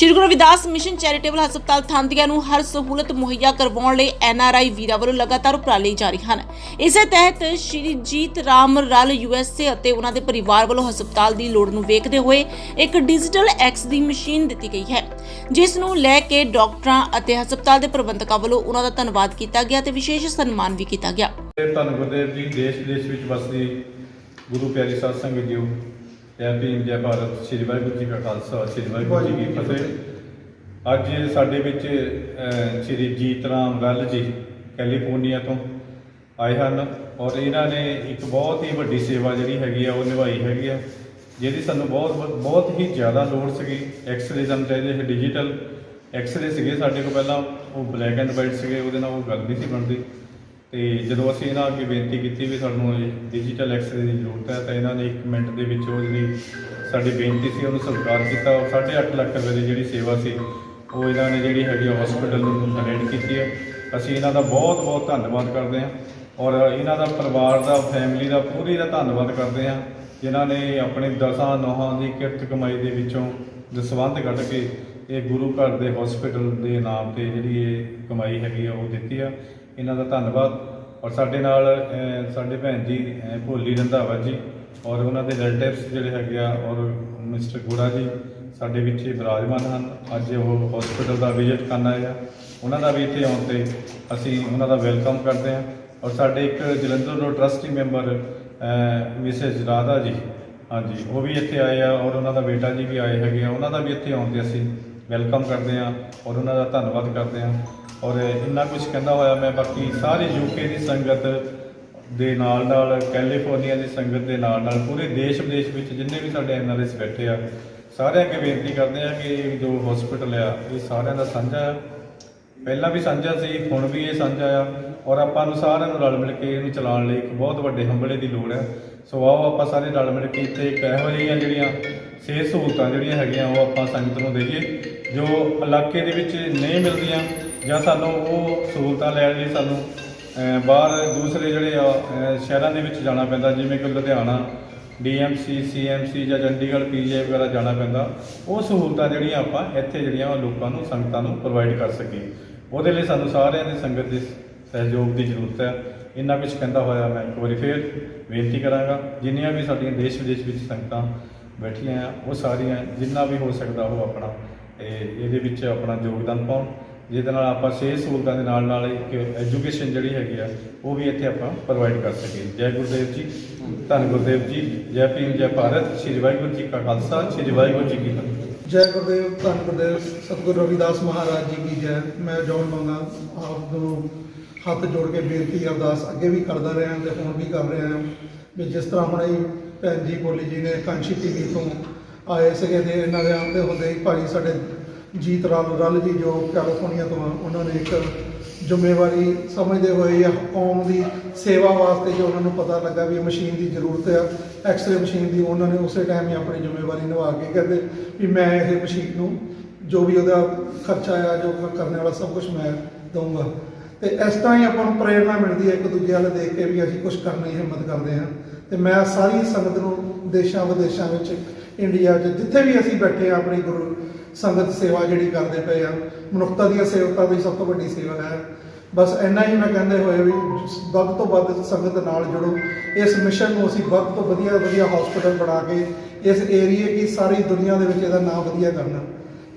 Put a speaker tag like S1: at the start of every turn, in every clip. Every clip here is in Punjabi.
S1: ਸ਼੍ਰੀ ਗੁਰੂ ਰਵਿਦਾਸ ਮਿਸ਼ਨ ਚੈਰੀਟੇਬਲ ਹਸਪਤਾਲ ਥਾਂਦੀਆਂ ਨੂੰ ਹਰ ਸਹੂਲਤ ਮੁਹੱਈਆ ਕਰਵਾਉਣ ਲਈ ਐਨਆਰਆਈ ਵੀਰਾਂ ਵੱਲੋਂ ਲਗਾਤਾਰ ਉਪਰਾਲੇ ਜਾਰੀ ਹਨ। ਇਸੇ ਤਹਿਤ ਸ਼੍ਰੀ ਜੀਤ ਰਾਮ ਰਲ ਯੂਐਸਏ ਅਤੇ ਉਹਨਾਂ ਦੇ ਪਰਿਵਾਰ ਵੱਲੋਂ ਹਸਪਤਾਲ ਦੀ ਲੋੜ ਨੂੰ ਵੇਖਦੇ ਹੋਏ ਇੱਕ ਡਿਜੀਟਲ ਐਕਸ ਦੀ ਮਸ਼ੀਨ ਦਿੱਤੀ ਗਈ ਹੈ, ਜਿਸ ਨੂੰ ਲੈ ਕੇ ਡਾਕਟਰਾਂ ਅਤੇ ਹਸਪਤਾਲ ਦੇ ਪ੍ਰਬੰਧਕਾਂ ਵੱਲੋਂ ਉਹਨਾਂ ਦਾ ਧੰਨਵਾਦ ਕੀਤਾ ਗਿਆ ਤੇ ਵਿਸ਼ੇਸ਼ ਸਨਮਾਨ ਵੀ ਕੀਤਾ ਗਿਆ।
S2: ਧੰਨ ਗੁਰਦੇਵ ਜੀ ਦੇਸ਼ ਵਿਦੇਸ਼ ਵਿੱਚ ਵਸਦੀ ਗੁਰੂ ਪਿਆਰੀ ਸਾਧ ਸੰਗਤ ਜੀਓ ਜੈ ਭੀਮ ਜੈ ਭਾਰਤ ਸ੍ਰੀ ਵਾਹਿਗੁਰੂ ਜੀ ਕਾ ਖਾਲਸਾ ਸ੍ਰੀ ਵਾਹਿਗੁਰੂ ਜੀ ਕੀ ਫਤਿਹ। ਅੱਜ ਸਾਡੇ ਵਿੱਚ ਅਹ, ਸ੍ਰੀ ਜੀਤ ਰਾਮ ਗੱਲ ਜੀ ਕੈਲੀਫੋਰਨੀਆ ਤੋਂ ਆਏ ਹਨ ਔਰ ਇਹਨਾਂ ਨੇ ਇੱਕ ਬਹੁਤ ਹੀ ਵੱਡੀ ਸੇਵਾ ਜਿਹੜੀ ਹੈਗੀ ਆ ਉਹ ਨਿਭਾਈ ਹੈਗੀ ਆ ਜਿਹਦੀ ਸਾਨੂੰ ਬਹੁਤ ਬਹੁਤ ਹੀ ਜ਼ਿਆਦਾ ਲੋੜ ਸੀਗੀ। ਐਕਸ-ਰੇ ਸਾਨੂੰ ਚਾਹੀਦੇ ਸੀ ਡਿਜੀਟਲ ਐਕਸ-ਰੇ ਸੀਗੇ ਸਾਡੇ ਕੋਲ ਪਹਿਲਾਂ ਉਹ ਬਲੈਕ ਐਂਡ ਵਾਈਟ ਸੀਗੇ ਉਹਦੇ ਨਾਲ ਉਹ ਗੱਲ ਨਹੀਂ ਸੀ ਬਣਦੀ। ਤੇ ਜਦੋਂ ਅਸੀਂ ਇਹਨਾਂ ਅੱਗੇ ਬੇਨਤੀ ਕੀਤੀ ਵੀ ਸਾਨੂੰ ਡਿਜੀਟਲ ਐਕਸਰੇ ਦੀ ਜ਼ਰੂਰਤ ਹੈ, ਤਾਂ ਇਹਨਾਂ ਨੇ 1 ਮਿੰਟ ਦੇ ਵਿੱਚ ਉਹ ਜਿਹੜੀ ਸਾਡੀ ਬੇਨਤੀ ਸੀ, ਉਹਨੂੰ ਸਵੀਕਾਰ ਕੀਤਾ। ਔਰ 8.5 ਲੱਖ ਰੁਪਏ ਦੀ ਜਿਹੜੀ ਸੇਵਾ ਸੀ, ਉਹ ਇਹਨਾਂ ਨੇ ਜਿਹੜੀ ਹੈਗੀ ਹਸਪੀਟਲ ਨੂੰ ਡੋਨੇਟ ਕੀਤੀ ਹੈ। ਅਸੀਂ ਇਹਨਾਂ ਦਾ ਬਹੁਤ ਬਹੁਤ ਧੰਨਵਾਦ ਕਰਦੇ ਹਾਂ ਔਰ ਇਹਨਾਂ ਦਾ ਪਰਿਵਾਰ ਦਾ ਫੈਮਿਲੀ ਦਾ ਪੂਰੀ ਦਾ ਧੰਨਵਾਦ ਕਰਦੇ ਹਾਂ, ਜਿਨ੍ਹਾਂ ਨੇ ਆਪਣੇ ਦਸਾਂ ਨੌਹਾਂ ਦੀ ਕਿਰਤ ਕਮਾਈ ਦੇ ਵਿੱਚੋਂ ਦਸਵੰਧ ਕੱਢ ਕੇ ਇਹ ਗੁਰੂ ਘਰ ਦੇ ਹਸਪੀਟਲ ਦੇ ਨਾਮ ਤੇ ਜਿਹੜੀ ਇਹ ਕਮਾਈ ਹੈਗੀ ਆ, ਉਹ ਦਿੱਤੀ ਆ। ਇਹਨਾਂ ਦਾ ਧੰਨਵਾਦ। ਔਰ ਸਾਡੇ ਨਾਲ ਸਾਡੇ ਭੈਣ ਜੀ ਭੋਲੀ ਰੰਧਾਵਾ ਜੀ ਔਰ ਉਹਨਾਂ ਦੇ ਰਿਲੇਟਿਵਸ ਜਿਹੜੇ ਹੈਗੇ ਆ ਔਰ ਮਿਸਟਰ ਗੋੜਾ ਜੀ, ਸਾਡੇ ਵਿੱਚ ਵਿਰਾਜਮਾਨ ਹਨ। ਅੱਜ ਉਹ ਹਸਪੀਟਲ ਦਾ ਵਿਜ਼ਿਟ ਕਰਨ ਆਏ ਆ। ਉਹਨਾਂ ਦਾ ਵੀ ਇੱਥੇ ਆਉਣ ਤੇ ਅਸੀਂ ਉਹਨਾਂ ਦਾ ਵੈਲਕਮ ਕਰਦੇ ਹਾਂ। ਔਰ ਸਾਡੇ ਇੱਕ ਜਲੰਧਰ ਤੋਂ ਟਰਸਟੀ ਮੈਂਬਰ ਮਿਸੇਸ ਰਾਧਾ ਜੀ, ਹਾਂਜੀ, ਉਹ ਵੀ ਇੱਥੇ ਆਏ ਆ ਔਰ ਉਹਨਾਂ ਦਾ ਬੇਟਾ ਜੀ ਵੀ ਆਏ ਹੈਗੇ ਆ। ਉਹਨਾਂ ਦਾ ਵੀ ਇੱਥੇ ਆਉਣ ਤੇ ਅਸੀਂ ਵੈਲਕਮ ਕਰਦੇ ਹਾਂ ਔਰ ਉਹਨਾਂ ਦਾ ਧੰਨਵਾਦ ਕਰਦੇ ਹਾਂ। ਔਰ ਇੰਨਾ ਕੁਝ ਕਹਿੰਦਾ ਹੋਇਆ ਮੈਂ, ਬਾਕੀ ਸਾਰੀ ਯੂਕੇ ਦੀ ਸੰਗਤ ਦੇ ਨਾਲ ਨਾਲ ਕੈਲੀਫੋਰਨੀਆ ਦੀ ਸੰਗਤ ਦੇ ਨਾਲ ਨਾਲ, ਪੂਰੇ ਦੇਸ਼ ਵਿਦੇਸ਼ ਵਿੱਚ ਜਿੰਨੇ ਵੀ ਸਾਡੇ ਐਨਆਰਐਸ ਬੈਠੇ ਆ, ਸਾਰਿਆਂ ਅੱਗੇ ਬੇਨਤੀ ਕਰਦੇ ਆ ਕਿ ਇਹ ਜੋ ਹਸਪੀਟਲ ਆ, ਇਹ ਸਾਰਿਆਂ ਦਾ ਸਾਂਝਾ ਆ। ਪਹਿਲਾਂ ਵੀ ਸਾਂਝਾ ਸੀ, ਹੁਣ ਵੀ ਇਹ ਸਾਂਝਾ ਆ। ਔਰ ਆਪਾਂ ਨੂੰ ਸਾਰਿਆਂ ਨੂੰ ਰਲ ਮਿਲ ਕੇ ਇਹਨੂੰ ਚਲਾਉਣ ਲਈ ਇੱਕ ਬਹੁਤ ਵੱਡੇ ਹੰਬਲੇ ਦੀ ਲੋੜ ਹੈ ਸੋ ਆਓ ਆਪਾਂ ਸਾਰੇ ਰਲ ਮਿਲ ਕੇ ਇੱਥੇ ਇੱਕ ਇਹੋ ਜਿਹੀਆਂ ਜਿਹੜੀਆਂ ਸਿਹਤ ਸਹੂਲਤਾਂ ਜਿਹੜੀਆਂ ਹੈਗੀਆਂ ਉਹ ਆਪਾਂ ਸੰਗਤ ਨੂੰ ਦੇਈਏ, ਜੋ ਇਲਾਕੇ ਦੇ ਵਿੱਚ ਨਹੀਂ ਮਿਲਦੀਆਂ ਜਾਂ ਸਾਨੂੰ ਉਹ ਸਹੂਲਤਾਂ ਲੈਣ ਲਈ ਸਾਨੂੰ ਬਾਹਰ ਦੂਸਰੇ ਜਿਹੜੇ ਆ ਸ਼ਹਿਰਾਂ ਦੇ ਵਿੱਚ ਜਾਣਾ ਪੈਂਦਾ, ਜਿਵੇਂ ਕਿ ਲੁਧਿਆਣਾ, ਡੀਐਮਸੀ, ਸੀਐਮਸੀ ਜਾਂ ਚੰਡੀਗੜ੍ਹ, ਪੀਜੀਆਈ ਵਗੈਰਾ ਜਾਣਾ ਪੈਂਦਾ, ਉਹ ਸਹੂਲਤਾਂ ਜਿਹੜੀਆਂ ਆਪਾਂ ਇੱਥੇ ਜਿਹੜੀਆਂ ਉਹ ਲੋਕਾਂ ਨੂੰ, ਸੰਗਤਾਂ ਨੂੰ ਪ੍ਰੋਵਾਈਡ ਕਰ ਸਕੀਏ। ਉਹਦੇ ਲਈ ਸਾਨੂੰ ਸਾਰਿਆਂ ਦੀ ਸੰਗਤ ਦੇ ਸਹਿਯੋਗ ਦੀ ਜ਼ਰੂਰਤ ਹੈ। ਇੰਨਾ ਕੁਝ ਕਹਿੰਦਾ ਹੋਇਆ ਮੈਂ ਇੱਕ ਵਾਰੀ ਫੇਰ ਬੇਨਤੀ ਕਰਾਂਗਾ, ਜਿੰਨੀਆਂ ਵੀ ਸਾਡੀਆਂ ਦੇਸ਼ ਵਿਦੇਸ਼ ਵਿੱਚ ਸੰਗਤਾਂ ਬੈਠੀਆਂ ਆ, ਉਹ ਸਾਰੀਆਂ ਜਿੰਨਾ ਵੀ ਹੋ ਸਕਦਾ ਉਹ ਆਪਣਾ, ਇਹ ਇਹਦੇ ਵਿੱਚ ਆਪਣਾ ਯੋਗਦਾਨ ਪਾਉਣ। ਜਿਹਦੇ ਨਾਲ ਆਪਾਂ ਸਿਹਤ ਸਹੂਲਤਾਂ ਦੇ ਨਾਲ ਨਾਲ ਇੱਕ ਐਜੂਕੇਸ਼ਨ ਜਿਹੜੀ ਹੈਗੀ ਆ, ਉਹ ਵੀ ਇੱਥੇ ਆਪਾਂ ਪ੍ਰੋਵਾਈਡ ਕਰ ਸਕੀਏ। ਜੈ ਗੁਰਦੇਵ ਜੀ, ਧੰਨ ਗੁਰਦੇਵ ਜੀ, ਜੈ ਭੀਮ, ਜੈ ਭਾਰਤ, ਸ਼੍ਰੀ ਵਾਹਿਗੁਰੂ ਜੀ ਕਾ ਖਾਲਸਾ, ਸ਼੍ਰੀ ਵਾਹਿਗੁਰੂ ਜੀ ਕੀ ਫਤਿਹ।
S3: ਜੈ ਗੁਰਦੇਵ, ਧੰਨ ਗੁਰਦੇਵ, ਸਤਿਗੁਰੂ ਰਵਿਦਾਸ ਮਹਾਰਾਜ ਜੀ ਕੀ ਜੈ। ਮੈਂ ਜੋੜ ਮੰਗਾ, ਆਪ ਨੂੰ ਹੱਥ ਜੋੜ ਕੇ ਬੇਨਤੀ ਅਰਦਾਸ ਅੱਗੇ ਵੀ ਕਰਦਾ ਰਿਹਾ ਤੇ ਹੁਣ ਵੀ ਕਰ ਰਿਹਾ ਵੀ ਜਿਸ ਤਰ੍ਹਾਂ ਹੁਣ ਇਹ ਭੈਣ ਜੀ ਬੋਲੀ ਜੀ ਨੇ ਕਾਂਸ਼ੀ ਟੀਵੀ ਤੋਂ ਆਏ ਸੀਗੇ ਤੇ ਇਹਨਾਂ ਦੇ ਆਉਂਦੇ ਹੁੰਦੇ ਹੀ ਭਾਈ ਸਾਡੇ ਜੀਤ ਰਾਮ ਰਲ ਜੀ ਜੋ ਕੈਲੀਫੋਰਨੀਆ ਤੋਂ ਆ, ਉਹਨਾਂ ਨੇ ਇੱਕ ਜ਼ਿੰਮੇਵਾਰੀ ਸਮਝਦੇ ਹੋਏ ਜਾਂ ਕੌਮ ਦੀ ਸੇਵਾ ਵਾਸਤੇ ਜੋ ਉਹਨਾਂ ਨੂੰ ਪਤਾ ਲੱਗਾ ਵੀ ਮਸ਼ੀਨ ਦੀ ਜ਼ਰੂਰਤ ਆ ਐਕਸਰੇ ਮਸ਼ੀਨ ਦੀ, ਉਹਨਾਂ ਨੇ ਉਸੇ ਟਾਈਮ ਹੀ ਆਪਣੀ ਜ਼ਿੰਮੇਵਾਰੀ ਨਿਭਾ ਕੇ ਕਹਿੰਦੇ ਵੀ ਮੈਂ ਇਹ ਮਸ਼ੀਨ ਨੂੰ ਜੋ ਵੀ ਉਹਦਾ ਖਰਚਾ ਆ, ਜੋ ਕਰਨ ਵਾਲਾ ਸਭ ਕੁਝ ਮੈਂ ਦਊਂਗਾ। ਤੇ ਇਸ ਤਰ੍ਹਾਂ ਹੀ ਆਪਾਂ ਨੂੰ ਪ੍ਰੇਰਣਾ ਮਿਲਦੀ ਹੈ ਇੱਕ ਦੂਜੇ ਵੱਲ ਦੇਖ ਕੇ ਵੀ ਅਸੀਂ ਕੁਝ ਕਰਨ ਦੀ ਹਿੰਮਤ ਕਰਦੇ ਹਾਂ। ਤੇ ਮੈਂ ਸਾਰੀ ਸੰਗਤ ਨੂੰ ਦੇਸ਼ਾਂ ਵਿਦੇਸ਼ਾਂ ਵਿੱਚ, ਇੰਡੀਆ 'ਚ ਜਿੱਥੇ ਵੀ ਅਸੀਂ ਬੈਠੇ ਹਾਂ, ਆਪਣੀ ਗੁਰੂ ਸੰਗਤ ਸੇਵਾ ਜਿਹੜੀ ਕਰਦੇ ਪਏ ਆ ਮਨੁੱਖਤਾ ਦੀਆਂ ਸੇਵਤਾ ਦੀ ਸਭ ਤੋਂ ਵੱਡੀ ਸੇਵਾ ਹੈ। ਬਸ ਇੰਨਾ ਹੀ ਮੈਂ ਕਹਿੰਦੇ ਹੋਏ ਵੀ ਵੱਧ ਤੋਂ ਵੱਧ ਸੰਗਤ ਨਾਲ ਜੁੜੋ। ਇਸ ਮਿਸ਼ਨ ਨੂੰ ਅਸੀਂ ਵੱਧ ਤੋਂ ਵਧੀਆ ਵਧੀਆ ਹਸਪੀਟਲ ਬਣਾ ਕੇ ਇਸ ਏਰੀਏ ਦੀ ਸਾਰੀ ਦੁਨੀਆ ਦੇ ਵਿੱਚ ਇਹਦਾ ਨਾਮ ਵਧੀਆ ਕਰਨਾ।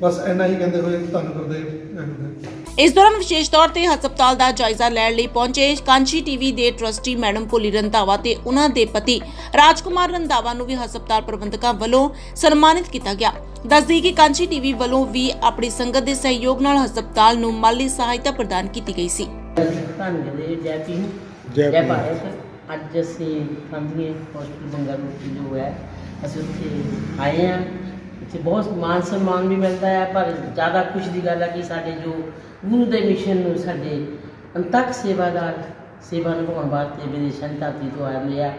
S3: ਬਸ ਇੰਨਾ ਹੀ ਕਹਿੰਦੇ ਹੋਏ ਧੰਨ ਗੁਰਦੇਵ ਜੈ ਗੁਰਦੇਵ
S1: ਇਸ ਦੌਰਾਨ ਵਿਸ਼ੇਸ਼ ਤੌਰ ਤੇ ਹਸਪਤਾਲ ਦਾ ਜਾਇਜ਼ਾ ਲੈਣ ਲਈ ਪਹੁੰਚੇ ਕਾਂਚੀ ਟੀਵੀ ਦੇ ਟਰਸਟੀ ਮੈਡਮ ਭੋਲੀ ਰੰਧਾਵਾ ਤੇ ਉਹਨਾਂ ਦੇ ਪਤੀ ਰਾਜਕੁਮਾਰ ਰੰਧਾਵਾ ਨੂੰ ਵੀ ਹਸਪਤਾਲ ਪ੍ਰਬੰਧਕਾਂ ਵੱਲੋਂ ਸਨਮਾਨਿਤ ਕੀਤਾ ਗਿਆ। ਦੱਸਦੀ ਕਿ ਕਾਂਚੀ ਟੀਵੀ ਵੱਲੋਂ ਵੀ ਆਪਣੀ ਸੰਗਤ ਦੇ ਸਹਿਯੋਗ ਨਾਲ ਹਸਪਤਾਲ ਨੂੰ ਮਾਲੀ ਸਹਾਇਤਾ ਪ੍ਰਦਾਨ ਕੀਤੀ ਗਈ ਸੀ।
S4: ਧੰਨਵਾਦ ਜੈ ਭੀਮ। ਜੈ ਭਾਰਤ। ਅੱਜ ਅਸੀਂ ਫੰਦੀਆਂ ਹਸਪੀਟਲ ਬੰਗਲੁਰੂ ਜੋ ਹੈ ਅਸੀਂ ਉੱਥੇ ਆਏ ਹਾਂ। ਇੱਥੇ ਬਹੁਤ ਮਾਨ ਸਨਮਾਨ ਵੀ ਮਿਲਦਾ ਹੈ, ਪਰ ਜ਼ਿਆਦਾ ਖੁਸ਼ੀ ਦੀ ਗੱਲ ਹੈ ਕਿ ਸਾਡੇ ਜੋ ਗੁਰੂ ਦੇ ਮਿਸ਼ਨ ਨੂੰ ਸਾਡੇ ਅੰਤਕ ਸੇਵਾਦਾਰ ਸੇਵਾ ਨਿਭਾਉਣ ਵਾਸਤੇ ਵਿਦੇਸ਼ਾਂ ਦੀ ਧਰਤੀ ਤੋਂ ਆਏ ਆ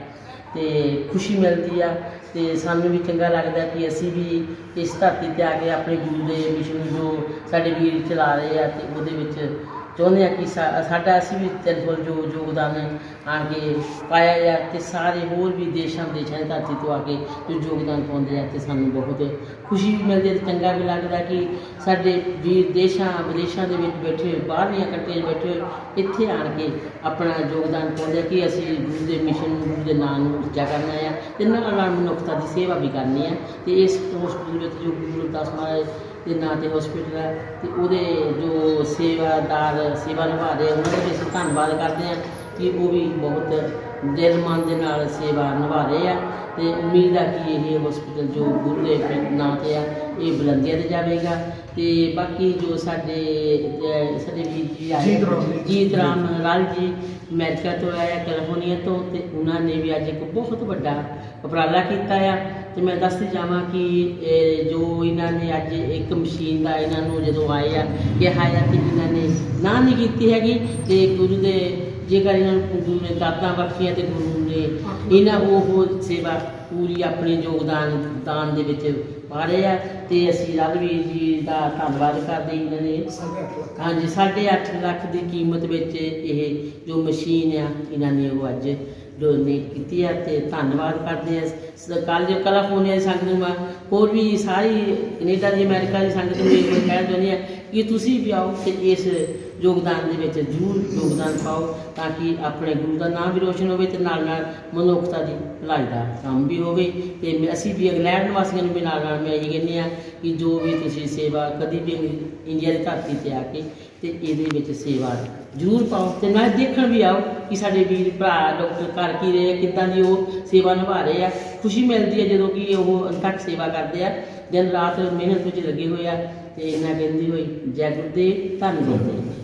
S4: ਤੇ ਖੁਸ਼ੀ ਮਿਲਦੀ ਆ ਤੇ ਸਾਨੂੰ ਵੀ ਚੰਗਾ ਲੱਗਦਾ ਕਿ ਅਸੀਂ ਵੀ ਇਸ ਧਰਤੀ ਤੇ ਆ ਕੇ ਆਪਣੇ ਗੁਰੂ ਦੇ ਮਿਸ਼ਨ ਨੂੰ ਜੋ ਸਾਡੇ ਵੀਰ ਚਲਾ ਰਹੇ ਆ ਤੇ ਉਹਦੇ ਵਿੱਚ ਚਾਹੁੰਦੇ ਹਾਂ ਕਿ ਸਾਡਾ ਅਸੀਂ ਵੀ ਤਿਲਫੁਲ ਜੋ ਯੋਗਦਾਨ ਆਣ ਕੇ ਪਾਇਆ ਜਾ ਤੇ ਸਾਰੇ ਹੋਰ ਵੀ ਦੇਸ਼ਾਂ ਵਿਦੇਸ਼ਾਂ ਦੀ ਧਰਤੀ ਤੋਂ ਆ ਕੇ ਜੋ ਯੋਗਦਾਨ ਪਾਉਂਦੇ ਆ ਤੇ ਸਾਨੂੰ ਬਹੁਤ ਖੁਸ਼ੀ ਵੀ ਮਿਲਦੀ ਹੈ ਤੇ ਚੰਗਾ ਵੀ ਲੱਗਦਾ ਕਿ ਸਾਡੇ ਵੀਰ ਦੇਸ਼ਾਂ, ਵਿਦੇਸ਼ਾਂ ਦੇ ਵਿੱਚ ਬੈਠੇ ਹੋਏ ਬਾਹਰਲੀਆਂ ਕੰਟਰੀਆਂ 'ਚ ਬੈਠੇ ਹੋਏ, ਇੱਥੇ ਆਣ ਕੇ ਆਪਣਾ ਯੋਗਦਾਨ ਪਾਉਂਦੇ ਆ ਕਿ ਅਸੀਂ ਗੁਰੂ ਦੇ ਮਿਸ਼ਨ ਨੂੰ ਗੁਰੂ ਦੇ ਨਾਂ ਨੂੰ ਉੱਚਾ ਕਰਨਾ ਆ ਤੇ ਨਾਲ ਨਾਲ ਮਨੁੱਖਤਾ ਦੀ ਸੇਵਾ ਵੀ ਕਰਨੀ ਆ ਤੇ ਇਸ ਪੋਸਟ ਦੇ ਵਿੱਚ ਜੋ ਗੁਰੂ ਰਵਿਦਾਸ ਮਹਾਰਾਜ ਦੇ ਨਾਂ ਤੇ ਹਸਪੀਟਲ ਹੈ ਤੇ ਉਹਦੇ ਜੋ ਸੇਵਾਦਾਰ ਸੇਵਾ ਨਿਭਾ ਰਹੇ ਉਹਨਾਂ ਦਾ ਵੀ ਅਸੀਂ ਧੰਨਵਾਦ ਕਰਦੇ ਹਾਂ ਕਿ ਉਹ ਵੀ ਬਹੁਤ ਦਿਲ ਮਨ ਦੇ ਨਾਲ ਸੇਵਾ ਨਿਭਾ ਰਹੇ ਆ ਤੇ ਉਮੀਦ ਆ ਕਿ ਇਹ ਹਸਪੀਟਲ ਜੋ ਗੁਰੂ ਦੇ ਨਾਂ ਤੇ ਆ, ਇਹ ਬੁਲੰਦੀਆਂ ਤੇ ਜਾਵੇਗਾ। ਤੇ ਬਾਕੀ ਜੋ ਸਾਡੇ ਸਾਡੇ ਵੀਰ ਜੀ ਆਏ
S3: ਜੀਤ ਰਾਮ
S4: ਲਾਲ ਜੀ ਅਮਰੀਕਾ ਤੋਂ ਆਇਆ ਕੈਲੀਫੋਰਨੀਆ ਤੋਂ ਤੇ ਉਹਨਾਂ ਨੇ ਵੀ ਅੱਜ ਇੱਕ ਬਹੁਤ ਵੱਡਾ ਉਪਰਾਲਾ ਕੀਤਾ ਆ। ਤੇ ਮੈਂ ਦੱਸਦੀ ਜਾਵਾਂ ਕਿ ਜੋ ਇਹਨਾਂ ਨੇ ਅੱਜ ਇੱਕ ਮਸ਼ੀਨ ਦਾ ਇਹਨਾਂ ਨੂੰ ਜਦੋਂ ਆਏ ਆ ਕਿਹਾ ਆ ਕਿ ਇਹਨਾਂ ਨੇ ਨਾ ਨਹੀਂ ਕੀਤੀ ਹੈਗੀ ਤੇ ਗੁਰੂ ਦੇ ਜੇਕਰ ਇਹਨਾਂ ਨੂੰ ਗੁਰੂ ਨੇ ਦਾਤਾਂ ਬਖਸ਼ੀਆਂ ਤੇ ਗੁਰੂ ਨੇ ਇਹਨਾਂ ਉਹ ਸੇਵਾ ਪੂਰੀ ਆਪਣੇ ਯੋਗਦਾਨ ਦਾਨ ਦੇ ਵਿੱਚ ਪਾ ਰਹੇ ਆ ਤੇ ਅਸੀਂ ਰਘਵੀਰ ਜੀ ਦਾ ਧੰਨਵਾਦ ਕਰਦੇ ਇਹਨਾਂ ਨੇ ਹਾਂਜੀ 8.5 ਲੱਖ ਦੀ ਕੀਮਤ ਵਿੱਚ ਇਹ ਜੋ ਮਸ਼ੀਨ ਆ ਇਹਨਾਂ ਨੇ ਉਹ ਅੱਜ ਡੋਨੇਟ ਕੀਤੀ ਆ ਤੇ ਧੰਨਵਾਦ ਕਰਦੇ ਆ ਸਰਕਾਰ ਜੋ ਕੈਲੀਫੋਰਨੀਆ ਦੀ ਸੰਗਤ ਨੂੰ ਮੈਂ ਹੋਰ ਵੀ ਸਾਰੀ ਕੈਨੇਡਾ ਦੀ ਅਮਰੀਕਾ ਦੀ ਸੰਗਤ ਨੂੰ ਇਹ ਕਹਿਣਾ ਚਾਹੁੰਦੀ ਆ ਕਿ ਤੁਸੀਂ ਵੀ ਆਓ ਤੇ ਇਸ ਯੋਗਦਾਨ ਦੇ ਵਿੱਚ ਜ਼ਰੂਰ ਯੋਗਦਾਨ ਪਾਓ ਤਾਂ ਕਿ ਆਪਣੇ ਗੁਰੂ ਦਾ ਨਾਮ ਵੀ ਰੋਸ਼ਨ ਹੋਵੇ ਤੇ ਨਾਲ ਨਾਲ ਮਨੁੱਖਤਾ ਦੀ ਭਲਾਈ ਦਾ ਕੰਮ ਵੀ ਹੋਵੇ। ਤੇ ਅਸੀਂ ਵੀ ਇੰਗਲੈਂਡ ਵਾਸੀਆਂ ਨੂੰ ਵੀ ਨਾਲ ਨਾਲ ਮੈਂ ਇਹ ਕਹਿੰਦੇ ਆ ਕਿ ਜੋ ਵੀ ਤੁਸੀਂ ਸੇਵਾ ਕਦੀ ਵੀ ਇੰਡੀਆ ਦੀ ਧਰਤੀ ਤੇ ਆ ਕੇ ਤੇ ਇਹਦੇ ਵਿੱਚ ਸੇਵਾ ਜ਼ਰੂਰ ਪਾਓ ਤੇ ਨਾਲ ਦੇਖਣ ਵੀ ਆਓ ਕਿ ਸਾਡੇ ਵੀਰ ਭਰਾ ਡਾਕਟਰ ਕਰ ਕੀ ਰਹੇ ਆ, ਕਿੱਦਾਂ ਦੀ ਉਹ ਸੇਵਾ ਨਿਭਾ ਰਹੇ ਆ। ਖੁਸ਼ੀ ਮਿਲਦੀ ਹੈ ਜਦੋਂ ਕਿ ਉਹ ਅੰਤਕ ਸੇਵਾ ਕਰਦੇ ਆ। ਦਿਨ ਰਾਤ ਮਿਹਨਤ ਵਿੱਚ ਲੱਗੇ ਹੋਏ ਆ ਤੇ ਇਹਨਾਂ ਕਹਿੰਦੀ ਹੋਈ ਜੈ ਗੁਰਦੇਵ ਧੰਨ ਗੁਰਦੇਵ